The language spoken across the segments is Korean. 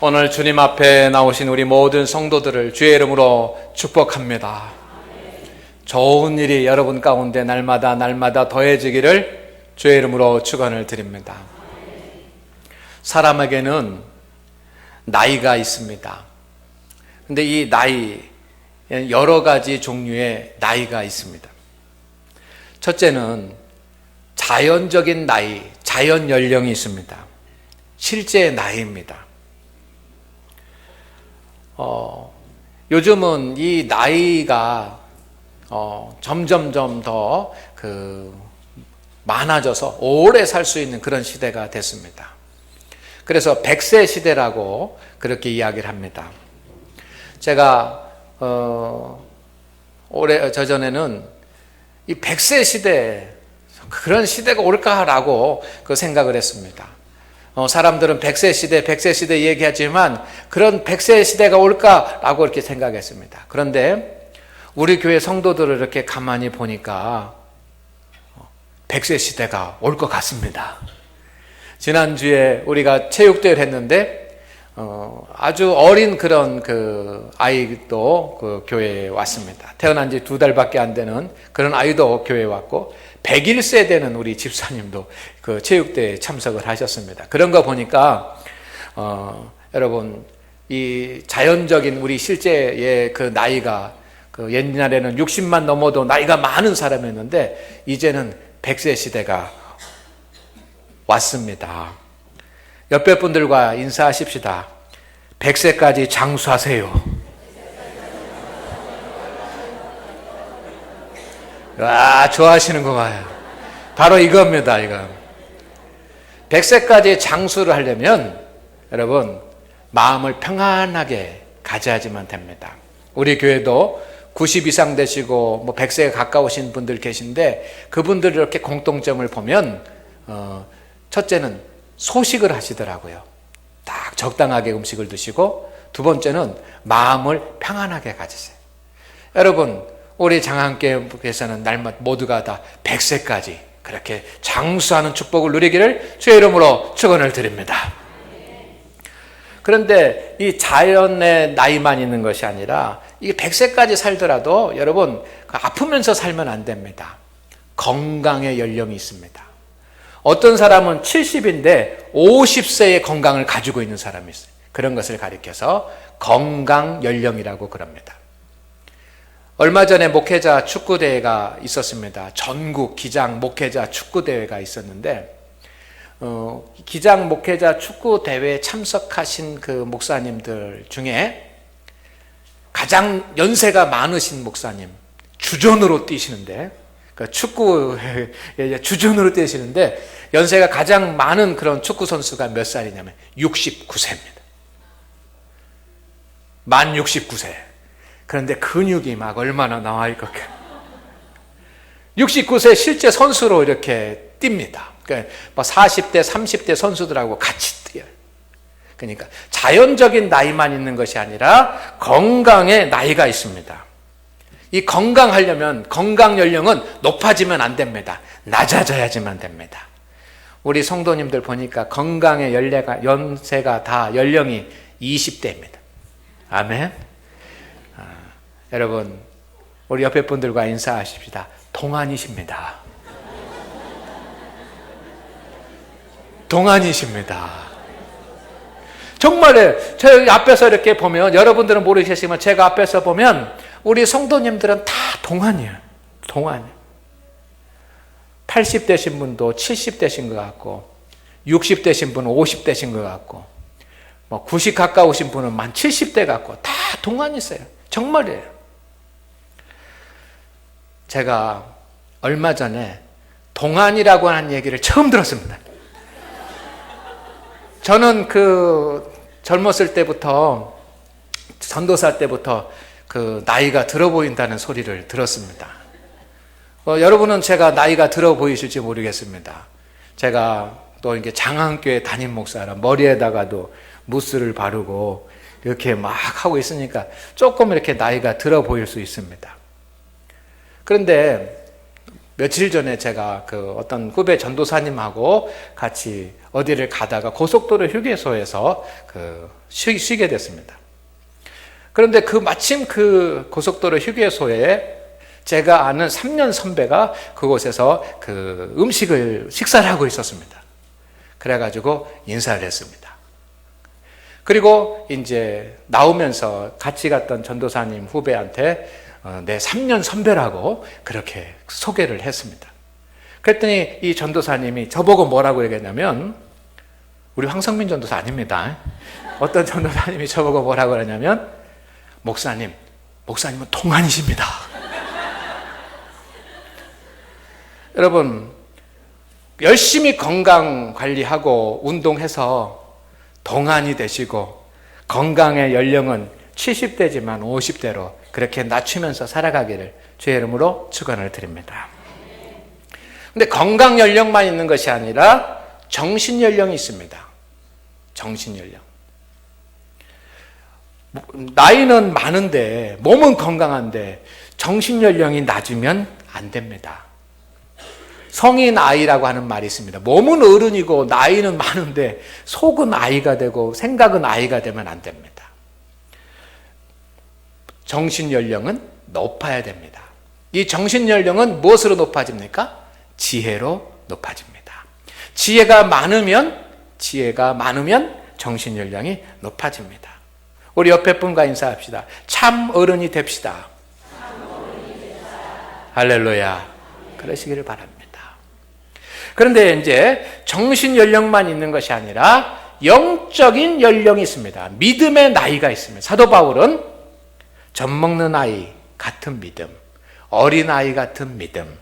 오늘 주님 앞에 나오신 우리 모든 성도들을 주의 이름으로 축복합니다. 좋은 일이 여러분 가운데 날마다 날마다 더해지기를 주의 이름으로 축원을 드립니다. 사람에게는 나이가 있습니다. 근데 이 나이 여러 가지 종류의 나이가 있습니다. 첫째는 자연적인 나이, 자연 연령이 있습니다. 실제 나이입니다. 어, 요즘은 이 나이가 어, 점점점 더 그 많아져서 오래 살 수 있는 그런 시대가 됐습니다. 그래서 100세 시대라고 그렇게 이야기를 합니다. 제가 어, 올해 저전에는 이 100세 시대 그런 시대가 올까라고 그 생각을 했습니다. 어, 사람들은 100세 시대, 100세 시대 얘기하지만 그런 100세 시대가 올까라고 이렇게 생각했습니다. 그런데 우리 교회 성도들을 이렇게 가만히 보니까 100세 시대가 올 것 같습니다. 지난주에 우리가 체육대회를 했는데 어, 아주 어린 그런 그 아이도 그 교회에 왔습니다. 태어난 지 두 달밖에 안 되는 그런 아이도 교회에 왔고 101세 되는 우리 집사님도 그 체육대회에 참석을 하셨습니다. 그런 거 보니까 어, 여러분 이 자연적인 우리 실제의 그 나이가 그 옛날에는 60만 넘어도 나이가 많은 사람이었는데 이제는 100세 시대가 왔습니다. 옆에 분들과 인사하십시다. 100세까지 장수하세요. 아, 좋아하시는 거 봐요. 바로 이겁니다, 이거. 100세까지 장수를 하려면 여러분, 마음을 평안하게 가져야지만 됩니다. 우리 교회도 90 이상 되시고 뭐 100세에 가까우신 분들 계신데 그분들 이렇게 공통점을 보면 어, 첫째는 소식을 하시더라고요. 딱 적당하게 음식을 드시고 두 번째는 마음을 평안하게 가지세요. 여러분 우리 장한교회에서는 날마다 모두가 다 100세까지 그렇게 장수하는 축복을 누리기를 주의 이름으로 축원을 드립니다. 그런데 이 자연의 나이만 있는 것이 아니라 이게 100세까지 살더라도 여러분 그 아프면서 살면 안 됩니다. 건강의 연령이 있습니다. 어떤 사람은 70인데 50세의 건강을 가지고 있는 사람이 있어요. 그런 것을 가리켜서 건강 연령이라고 그럽니다. 얼마 전에 목회자 축구 대회가 있었습니다. 전국 기장 목회자 축구 대회가 있었는데 어, 기장 목회자 축구 대회에 참석하신 그 목사님들 중에 가장 연세가 많으신 목사님 주전으로 뛰시는데 그 축구 주전으로 뛰시는데 연세가 가장 많은 그런 축구 선수가 몇 살이냐면 69세입니다. 만 69세. 그런데 근육이 막 얼마나 나와 있겠 69세 실제 선수로 이렇게 뜁니다. 그러니까 40대, 뭐 30대 선수들하고 같이 뛰어요. 그러니까 자연적인 나이만 있는 것이 아니라 건강의 나이가 있습니다. 이 건강하려면 건강 연령은 높아지면 안 됩니다. 낮아져야지만 됩니다. 우리 성도님들 보니까 건강의 연세가 다 연령이 20대입니다. 아멘. 아, 여러분 우리 옆에 분들과 인사하십시다. 동안이십니다. 동안이십니다. 정말 저 앞에서 이렇게 보면 여러분들은 모르시지만 제가 앞에서 보면 우리 성도님들은 다 동안이에요. 동안. 80 되신 분도 70 되신 것 같고 60 되신 분은 50 되신 것 같고 뭐 90 가까우신 분은 만 70대 같고 다 동안이세요. 정말이에요. 제가 얼마 전에 동안이라고 하는 얘기를 처음 들었습니다. 저는 그 젊었을 때부터 전도사 때부터 그 나이가 들어 보인다는 소리를 들었습니다. 어, 여러분은 제가 나이가 들어 보이실지 모르겠습니다. 제가 또 이게 장안교회 담임 목사라 머리에다가도 무스를 바르고 이렇게 막 하고 있으니까 조금 이렇게 나이가 들어 보일 수 있습니다. 그런데 며칠 전에 제가 그 어떤 후배 전도사님하고 같이 어디를 가다가 고속도로 휴게소에서 그 쉬, 쉬게 됐습니다. 그런데 그 마침 그 고속도로 휴게소에 제가 아는 3년 선배가 그곳에서 그 음식을 식사를 하고 있었습니다. 그래가지고 인사를 했습니다. 그리고 이제 나오면서 같이 갔던 전도사님 후배한테 어, 내 3년 선배라고 그렇게 소개를 했습니다. 그랬더니 이 전도사님이 저보고 뭐라고 얘기했냐면 우리 황성민 전도사 아닙니다. 어떤 전도사님이 저보고 뭐라고 그러냐면 목사님, 목사님은 동안이십니다. 여러분, 열심히 건강 관리하고 운동해서 동안이 되시고 건강의 연령은 70대지만 50대로 그렇게 낮추면서 살아가기를 주의 이름으로 축원을 드립니다. 근데 건강 연령만 있는 것이 아니라 정신 연령이 있습니다. 정신 연령. 나이는 많은데 몸은 건강한데 정신 연령이 낮으면 안 됩니다. 성인 아이라고 하는 말이 있습니다. 몸은 어른이고 나이는 많은데 속은 아이가 되고 생각은 아이가 되면 안 됩니다. 정신 연령은 높아야 됩니다. 이 정신 연령은 무엇으로 높아집니까? 지혜로 높아집니다. 지혜가 많으면 지혜가 많으면 정신 연령이 높아집니다. 우리 옆에 분과 인사합시다. 참 어른이 됩시다. 할렐루야. 그러시기를 바랍니다. 그런데 이제 정신 연령만 있는 것이 아니라 영적인 연령이 있습니다. 믿음의 나이가 있습니다. 사도 바울은 젖 먹는 아이 같은 믿음, 어린 아이 같은 믿음,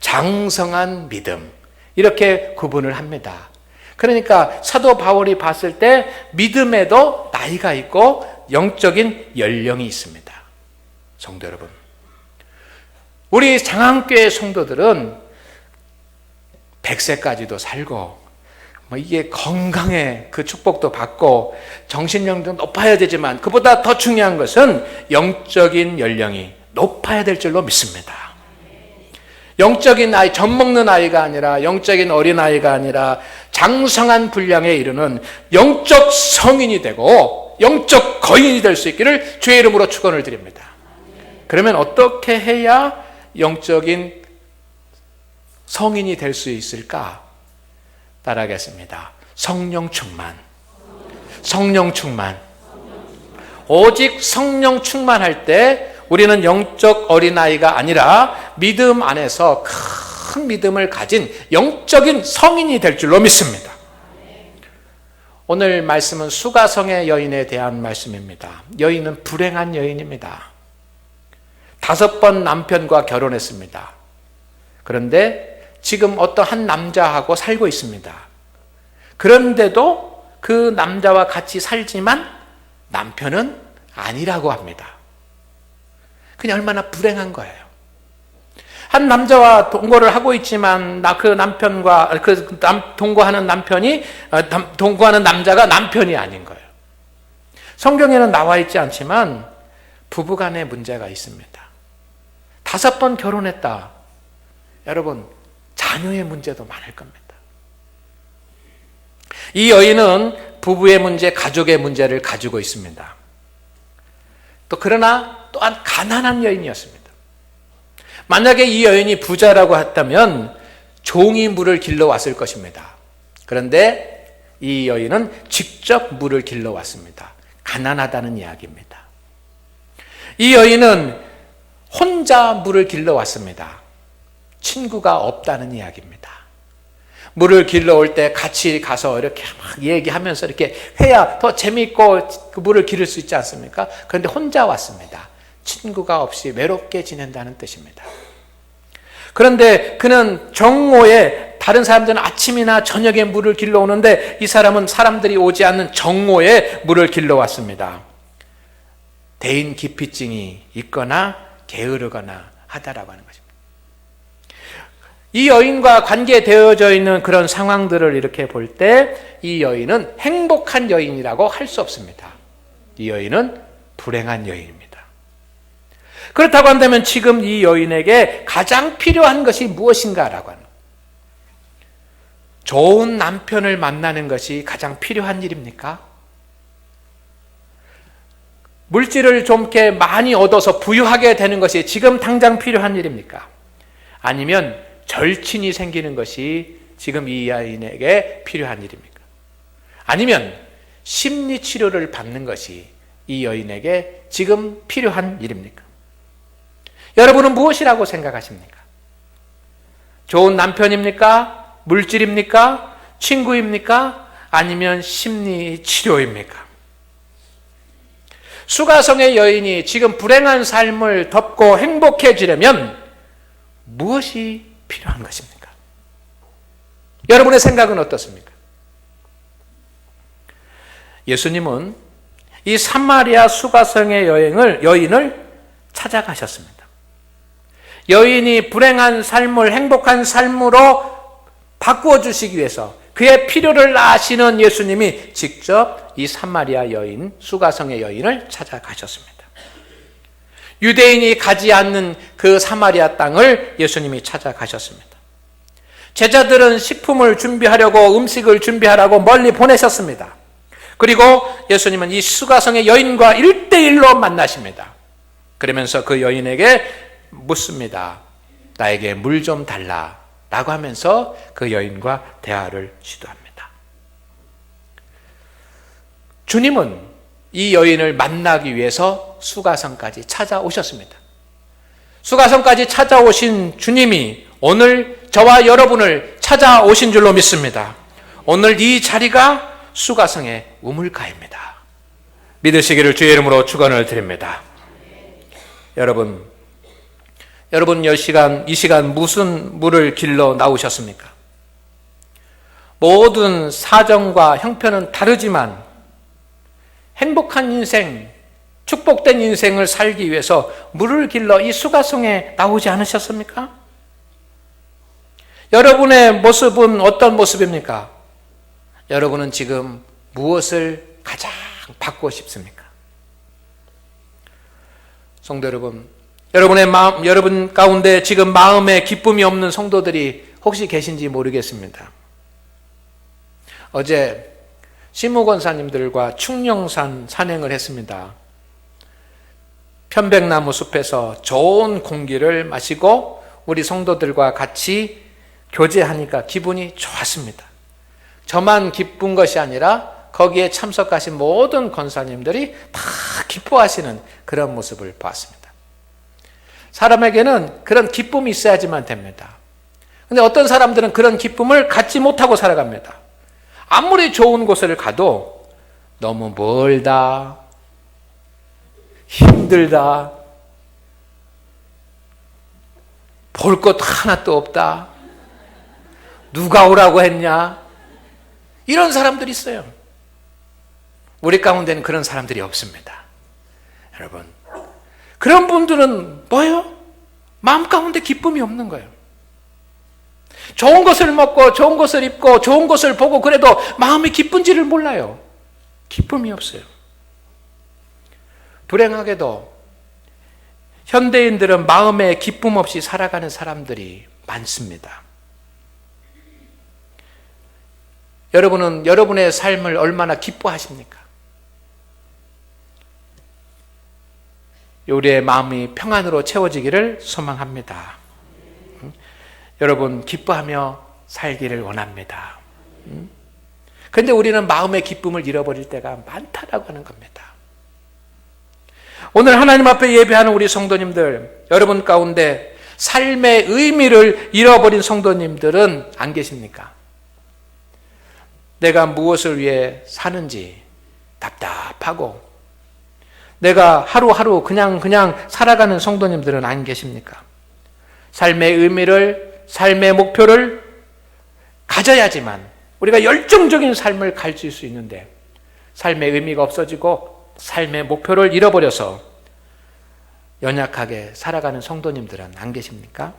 장성한 믿음 이렇게 구분을 합니다. 그러니까 사도 바울이 봤을 때 믿음에도 나이가 있고 영적인 연령이 있습니다. 성도 여러분. 우리 장항교회 성도들은 100세까지도 살고 뭐 이게 건강의 그 축복도 받고 정신력도 높아야 되지만 그보다 더 중요한 것은 영적인 연령이 높아야 될 줄로 믿습니다. 영적인 아이, 젖 먹는 아이가 아니라 영적인 어린 아이가 아니라 장성한 분량에 이르는 영적 성인이 되고 영적 거인이 될 수 있기를 주의 이름으로 축원을 드립니다. 그러면 어떻게 해야 영적인 성인이 될 수 있을까? 따라하겠습니다. 성령 충만. 성령 충만. 오직 성령 충만할 때 우리는 영적 어린아이가 아니라 믿음 안에서 큰 믿음을 가진 영적인 성인이 될 줄로 믿습니다. 오늘 말씀은 수가성의 여인에 대한 말씀입니다. 여인은 불행한 여인입니다. 다섯 번 남편과 결혼했습니다. 그런데 지금 어떤 한 남자하고 살고 있습니다. 그런데도 그 남자와 같이 살지만 남편은 아니라고 합니다. 그냥 얼마나 불행한 거예요. 한 남자와 동거를 하고 있지만 나 그 남편과 그 남, 동거하는 남편이 어, 동거하는 남자가 남편이 아닌 거예요. 성경에는 나와 있지 않지만 부부간에 문제가 있습니다. 다섯 번 결혼했다. 여러분 자녀의 문제도 많을 겁니다. 이 여인은 부부의 문제, 가족의 문제를 가지고 있습니다. 또 그러나 또한 가난한 여인이었습니다. 만약에 이 여인이 부자라고 했다면 종이 물을 길러 왔을 것입니다. 그런데 이 여인은 직접 물을 길러 왔습니다. 가난하다는 이야기입니다. 이 여인은 혼자 물을 길러 왔습니다. 친구가 없다는 이야기입니다. 물을 길러올 때 같이 가서 이렇게 막 얘기하면서 이렇게 해야 더 재미있고 그 물을 기를 수 있지 않습니까? 그런데 혼자 왔습니다. 친구가 없이 외롭게 지낸다는 뜻입니다. 그런데 그는 정오에 다른 사람들은 아침이나 저녁에 물을 길러 오는데 이 사람은 사람들이 오지 않는 정오에 물을 길러 왔습니다. 대인 기피증이 있거나 게으르거나 하다라고 하는 것입니다. 이 여인과 관계되어져 있는 그런 상황들을 이렇게 볼 때 이 여인은 행복한 여인이라고 할 수 없습니다. 이 여인은 불행한 여인입니다. 그렇다고 한다면 지금 이 여인에게 가장 필요한 것이 무엇인가라고 하는 좋은 남편을 만나는 것이 가장 필요한 일입니까? 물질을 좀 이렇게 많이 얻어서 부유하게 되는 것이 지금 당장 필요한 일입니까? 아니면 절친이 생기는 것이 지금 이 여인에게 필요한 일입니까? 아니면 심리 치료를 받는 것이 이 여인에게 지금 필요한 일입니까? 여러분은 무엇이라고 생각하십니까? 좋은 남편입니까? 물질입니까? 친구입니까? 아니면 심리 치료입니까? 수가성의 여인이 지금 불행한 삶을 덮고 행복해지려면 무엇이 필요한 것입니까? 여러분의 생각은 어떻습니까? 예수님은 이 사마리아 수가성의 여행을 여인을 찾아가셨습니다. 여인이 불행한 삶을 행복한 삶으로 바꾸어 주시기 위해서 그의 필요를 아시는 예수님이 직접 이 사마리아 여인, 수가성의 여인을 찾아가셨습니다. 유대인이 가지 않는 그 사마리아 땅을 예수님이 찾아가셨습니다. 제자들은 식품을 준비하려고 음식을 준비하라고 멀리 보내셨습니다. 그리고 예수님은 이 수가성의 여인과 일대일로 만나십니다. 그러면서 그 여인에게 묻습니다. 나에게 물 좀 달라. 라고 하면서 그 여인과 대화를 시도합니다. 주님은 이 여인을 만나기 위해서 수가성까지 찾아오셨습니다. 수가성까지 찾아오신 주님이 오늘 저와 여러분을 찾아오신 줄로 믿습니다. 오늘 이 자리가 수가성의 우물가입니다. 믿으시기를 주의 이름으로 축원을 드립니다. 여러분, 여러분 이 시간 이 시간 무슨 물을 길러 나오셨습니까? 모든 사정과 형편은 다르지만 행복한 인생, 축복된 인생을 살기 위해서 물을 길러 이 수가성에 나오지 않으셨습니까? 여러분의 모습은 어떤 모습입니까? 여러분은 지금 무엇을 가장 받고 싶습니까? 성도 여러분, 여러분의 마음, 여러분 가운데 지금 마음에 기쁨이 없는 성도들이 혹시 계신지 모르겠습니다. 어제 시무권사님들과 충령산 산행을 했습니다. 편백나무 숲에서 좋은 공기를 마시고 우리 성도들과 같이 교제하니까 기분이 좋았습니다. 저만 기쁜 것이 아니라 거기에 참석하신 모든 권사님들이 다 기뻐하시는 그런 모습을 봤습니다. 사람에게는 그런 기쁨이 있어야지만 됩니다. 근데 어떤 사람들은 그런 기쁨을 갖지 못하고 살아갑니다. 아무리 좋은 곳을 가도 너무 멀다, 힘들다, 볼 것 하나도 없다, 누가 오라고 했냐, 이런 사람들이 있어요. 우리 가운데는 그런 사람들이 없습니다. 여러분, 그런 분들은 뭐예요? 마음 가운데 기쁨이 없는 거예요. 좋은 것을 먹고 좋은 것을 입고 좋은 것을 보고 그래도 마음이 기쁜지를 몰라요. 기쁨이 없어요. 불행하게도 현대인들은 마음에 기쁨 없이 살아가는 사람들이 많습니다. 여러분은 여러분의 삶을 얼마나 기뻐하십니까? 우리의 마음이 평안으로 채워지기를 소망합니다. 여러분 기뻐하며 살기를 원합니다. 그런데 우리는 마음의 기쁨을 잃어버릴 때가 많다라고 하는 겁니다. 오늘 하나님 앞에 예배하는 우리 성도님들, 여러분 가운데 삶의 의미를 잃어버린 성도님들은 안 계십니까? 내가 무엇을 위해 사는지 답답하고 내가 하루하루 그냥 그냥 살아가는 성도님들은 안 계십니까? 삶의 의미를 삶의 목표를 가져야지만 우리가 열정적인 삶을 가질 수 있는데 삶의 의미가 없어지고 삶의 목표를 잃어버려서 연약하게 살아가는 성도님들은 안 계십니까?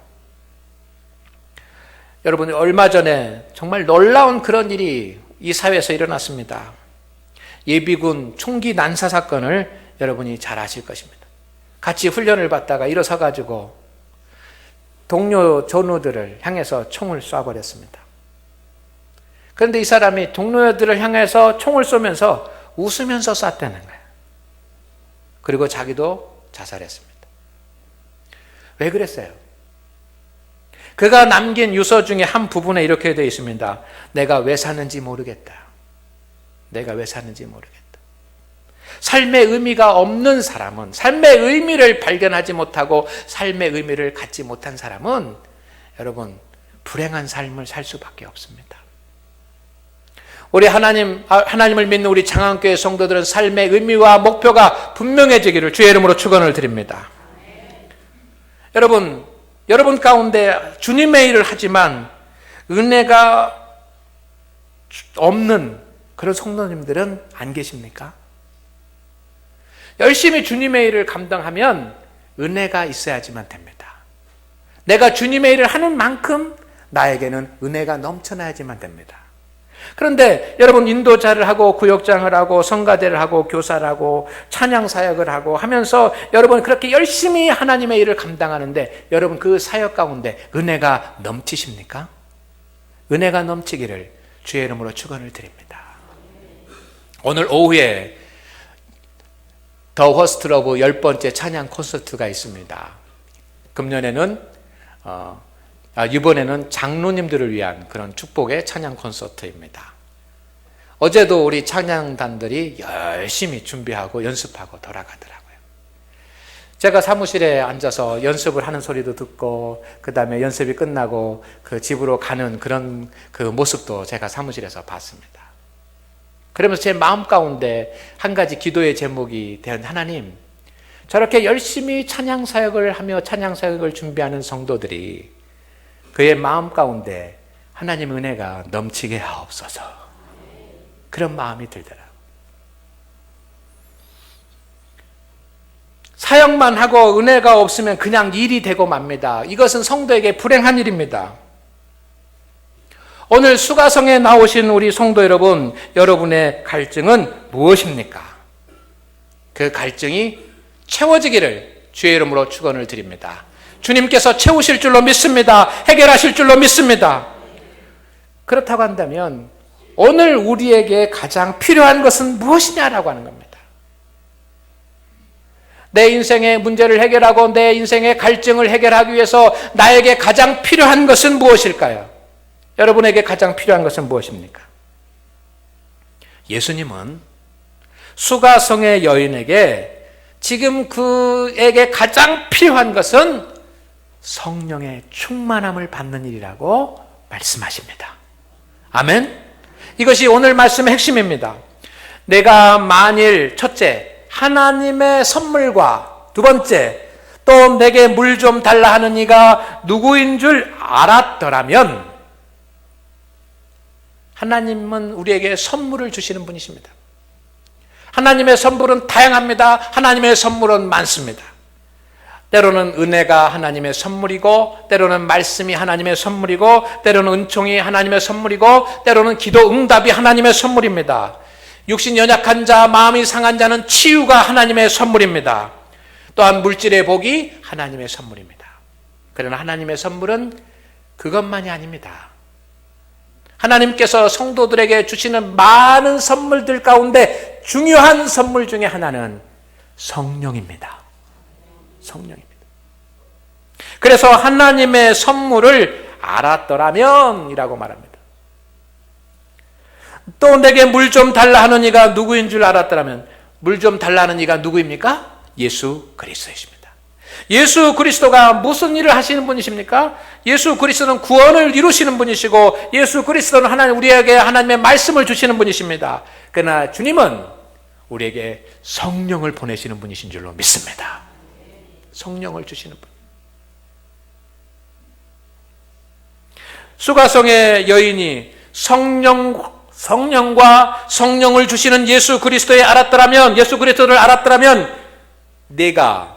여러분 얼마 전에 정말 놀라운 그런 일이 이 사회에서 일어났습니다. 예비군 총기 난사 사건을 여러분이 잘 아실 것입니다. 같이 훈련을 받다가 일어서 가지고 동료 전우들을 향해서 총을 쏴버렸습니다. 그런데 이 사람이 동료들을 향해서 총을 쏘면서 웃으면서 쐈다는 거예요. 그리고 자기도 자살했습니다. 왜 그랬어요? 그가 남긴 유서 중에 한 부분에 이렇게 되어 있습니다. 내가 왜 사는지 모르겠다. 내가 왜 사는지 모르겠다. 삶의 의미가 없는 사람은, 삶의 의미를 발견하지 못하고 삶의 의미를 갖지 못한 사람은 여러분, 불행한 삶을 살 수밖에 없습니다. 우리 하나님, 아, 하나님을 믿는 우리 장안교회 성도들은 삶의 의미와 목표가 분명해지기를 주의 이름으로 축원을 드립니다. 여러분, 여러분 가운데 주님의 일을 하지만 은혜가 없는 그런 성도님들은 안 계십니까? 열심히 주님의 일을 감당하면 은혜가 있어야지만 됩니다. 내가 주님의 일을 하는 만큼 나에게는 은혜가 넘쳐나야지만 됩니다. 그런데 여러분 인도자를 하고 구역장을 하고 성가대를 하고 교사를 하고 찬양 사역을 하고 하면서 여러분 그렇게 열심히 하나님의 일을 감당하는데 여러분 그 사역 가운데 은혜가 넘치십니까? 은혜가 넘치기를 주의 이름으로 축원을 드립니다. 오늘 오후에 더 허스트 러브 열 번째 찬양 콘서트가 있습니다. 금년에는 어, 아, 이번에는 장로님들을 위한 그런 축복의 찬양 콘서트입니다. 어제도 우리 찬양단들이 열심히 준비하고 연습하고 돌아가더라고요. 제가 사무실에 앉아서 연습을 하는 소리도 듣고, 그 다음에 연습이 끝나고 그 집으로 가는 그런 그 모습도 제가 사무실에서 봤습니다. 그러면서 제 마음 가운데 한 가지 기도의 제목이 된 하나님, 저렇게 열심히 찬양 사역을 하며 찬양 사역을 준비하는 성도들이 그의 마음 가운데 하나님 은혜가 넘치게 하옵소서. 그런 마음이 들더라고. 사역만 하고 은혜가 없으면 그냥 일이 되고 맙니다. 이것은 성도에게 불행한 일입니다. 오늘 수가성에 나오신 우리 성도 여러분, 여러분의 갈증은 무엇입니까? 그 갈증이 채워지기를 주의 이름으로 축원을 드립니다. 주님께서 채우실 줄로 믿습니다. 해결하실 줄로 믿습니다. 그렇다고 한다면 오늘 우리에게 가장 필요한 것은 무엇이냐라고 하는 겁니다. 내 인생의 문제를 해결하고 내 인생의 갈증을 해결하기 위해서 나에게 가장 필요한 것은 무엇일까요? 여러분에게 가장 필요한 것은 무엇입니까? 예수님은 수가성의 여인에게 지금 그에게 가장 필요한 것은 성령의 충만함을 받는 일이라고 말씀하십니다. 아멘? 이것이 오늘 말씀의 핵심입니다. 내가 만일 첫째, 하나님의 선물과 두 번째, 또 내게 물 좀 달라 하는 이가 누구인 줄 알았더라면 하나님은 우리에게 선물을 주시는 분이십니다. 하나님의 선물은 다양합니다. 하나님의 선물은 많습니다. 때로는 은혜가 하나님의 선물이고, 때로는 말씀이 하나님의 선물이고, 때로는 은총이 하나님의 선물이고, 때로는 기도 응답이 하나님의 선물입니다. 육신 연약한 자, 마음이 상한 자는 치유가 하나님의 선물입니다. 또한 물질의 복이 하나님의 선물입니다. 그러나 하나님의 선물은 그것만이 아닙니다. 하나님께서 성도들에게 주시는 많은 선물들 가운데 중요한 선물 중에 하나는 성령입니다. 성령입니다. 그래서 하나님의 선물을 알았더라면 이라고 말합니다. 또 내게 물 좀 달라 하는 이가 누구인 줄 알았더라면 물 좀 달라 하는 이가 누구입니까? 예수 그리스도이십니다. 예수 그리스도가 무슨 일을 하시는 분이십니까? 예수 그리스도는 구원을 이루시는 분이시고 예수 그리스도는 하나님 우리에게 하나님의 말씀을 주시는 분이십니다. 그러나 주님은 우리에게 성령을 보내시는 분이신 줄로 믿습니다. 성령을 주시는 분. 수가성의 여인이 성령 성령과 성령을 주시는 예수 그리스도에 알았더라면 예수 그리스도를 알았더라면 내가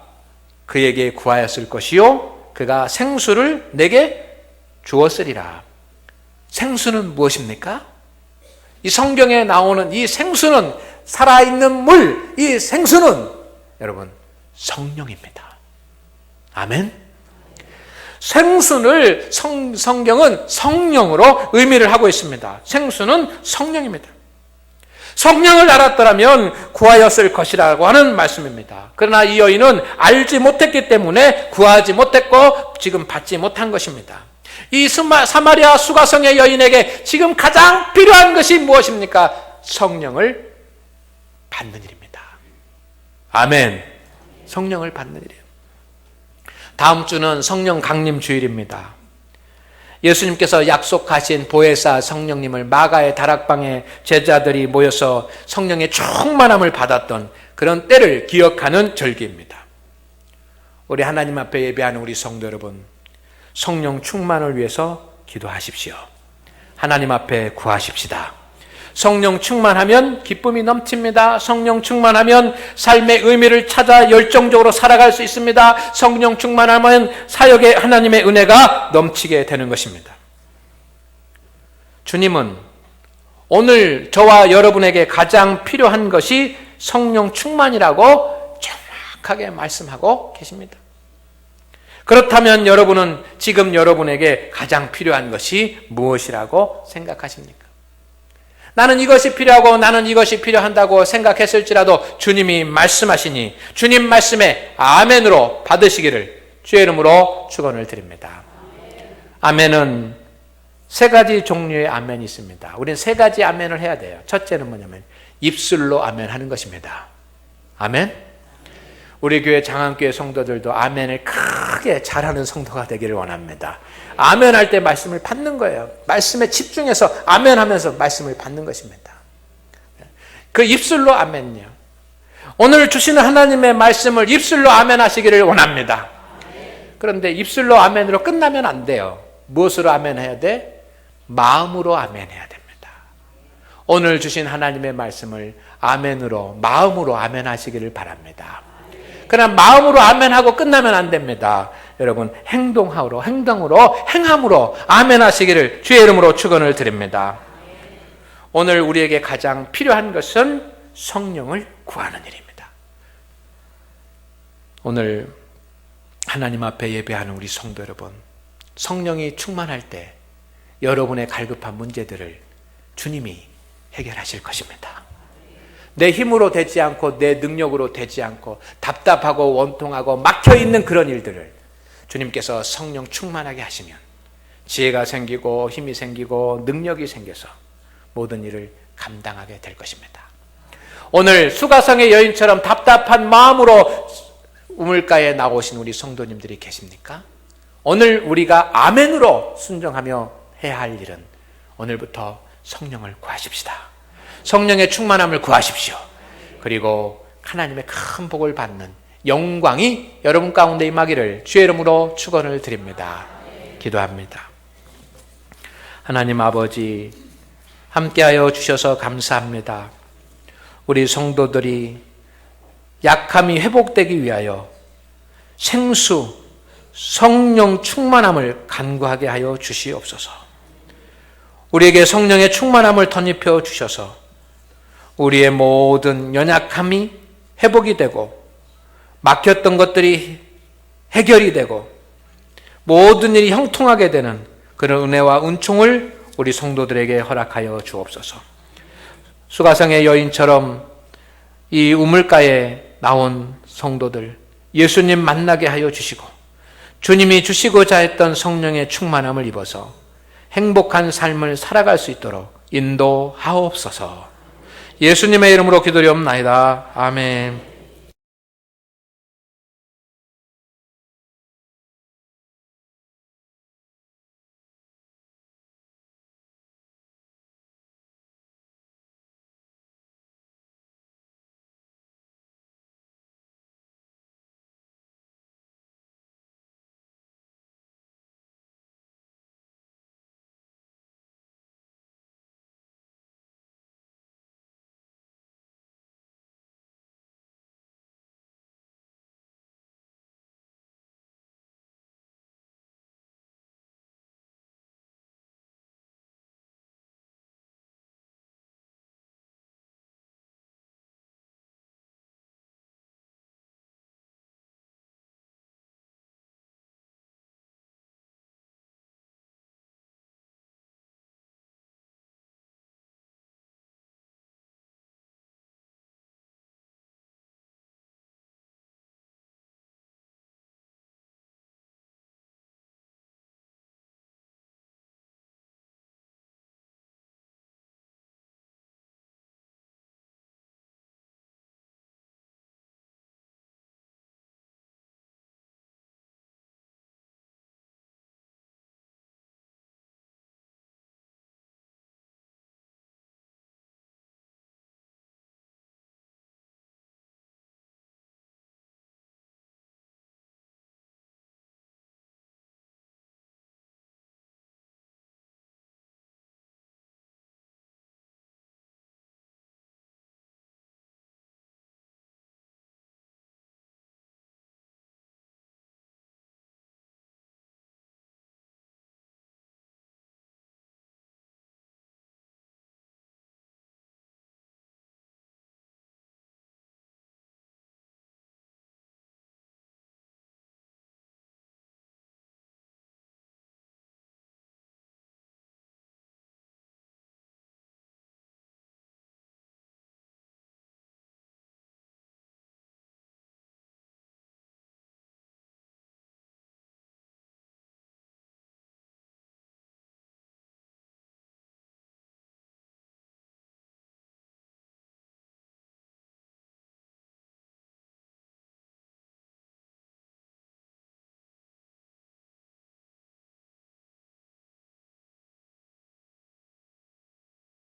그에게 구하였을 것이요 그가 생수를 내게 주었으리라. 생수는 무엇입니까? 이 성경에 나오는 이 생수는 살아있는 물, 이 생수는 여러분 성령입니다. 아멘. 생수를 성, 성경은 성령으로 의미를 하고 있습니다. 생수는 성령입니다. 성령을 알았더라면 구하였을 것이라고 하는 말씀입니다. 그러나 이 여인은 알지 못했기 때문에 구하지 못했고 지금 받지 못한 것입니다. 이 사마리아 수가성의 여인에게 지금 가장 필요한 것이 무엇입니까? 성령을 받는 일입니다. 아멘. 성령을 받는 일이에요. 다음 주는 성령 강림 주일입니다. 예수님께서 약속하신 보혜사 성령님을 마가의 다락방에 제자들이 모여서 성령의 충만함을 받았던 그런 때를 기억하는 절기입니다. 우리 하나님 앞에 예배하는 우리 성도 여러분, 성령 충만을 위해서 기도하십시오. 하나님 앞에 구하십시다. 성령 충만하면 기쁨이 넘칩니다. 성령 충만하면 삶의 의미를 찾아 열정적으로 살아갈 수 있습니다. 성령 충만하면 사역에 하나님의 은혜가 넘치게 되는 것입니다. 주님은 오늘 저와 여러분에게 가장 필요한 것이 성령 충만이라고 정확하게 말씀하고 계십니다. 그렇다면 여러분은 지금 여러분에게 가장 필요한 것이 무엇이라고 생각하십니까? 나는 이것이 필요하고 나는 이것이 필요한다고 생각했을지라도 주님이 말씀하시니 주님 말씀에 아멘으로 받으시기를 주의 이름으로 축원을 드립니다. 아멘은 세 가지 종류의 아멘이 있습니다. 우리는 세 가지 아멘을 해야 돼요. 첫째는 뭐냐면 입술로 아멘 하는 것입니다. 아멘. 우리 교회 장안교회 성도들도 아멘을 크게 잘하는 성도가 되기를 원합니다. 아멘 할 때 말씀을 받는 거예요. 말씀에 집중해서 아멘 하면서 말씀을 받는 것입니다. 그 입술로 아멘요. 오늘 주시는 하나님의 말씀을 입술로 아멘 하시기를 원합니다. 그런데 입술로 아멘으로 끝나면 안 돼요. 무엇으로 아멘 해야 돼? 마음으로 아멘 해야 됩니다. 오늘 주신 하나님의 말씀을 아멘으로, 마음으로 아멘 하시기를 바랍니다. 그러나 마음으로 아멘하고 끝나면 안 됩니다. 여러분 행동하로 행동으로 행함으로 아멘 하시기를 주의 이름으로 축원을 드립니다. 오늘 우리에게 가장 필요한 것은 성령을 구하는 일입니다. 오늘 하나님 앞에 예배하는 우리 성도 여러분, 성령이 충만할 때 여러분의 갈급한 문제들을 주님이 해결하실 것입니다. 내 힘으로 되지 않고 내 능력으로 되지 않고 답답하고 원통하고 막혀 있는 그런 일들을 주님께서 성령 충만하게 하시면 지혜가 생기고 힘이 생기고 능력이 생겨서 모든 일을 감당하게 될 것입니다. 오늘 수가성의 여인처럼 답답한 마음으로 우물가에 나오신 우리 성도님들이 계십니까? 오늘 우리가 아멘으로 순종하며 해야 할 일은 오늘부터 성령을 구하십시다. 성령의 충만함을 구하십시오. 그리고 하나님의 큰 복을 받는 영광이 여러분 가운데 임하기를 주의 이름으로 축원을 드립니다. 기도합니다. 하나님 아버지 함께하여 주셔서 감사합니다. 우리 성도들이 약함이 회복되기 위하여 생수 성령 충만함을 간구하게 하여 주시옵소서. 우리에게 성령의 충만함을 덧입혀 주셔서 우리의 모든 연약함이 회복이 되고 막혔던 것들이 해결이 되고 모든 일이 형통하게 되는 그런 은혜와 은총을 우리 성도들에게 허락하여 주옵소서. 수가성의 여인처럼 이 우물가에 나온 성도들 예수님 만나게 하여 주시고 주님이 주시고자 했던 성령의 충만함을 입어서 행복한 삶을 살아갈 수 있도록 인도하옵소서. 예수님의 이름으로 기도리옵나이다. 아멘.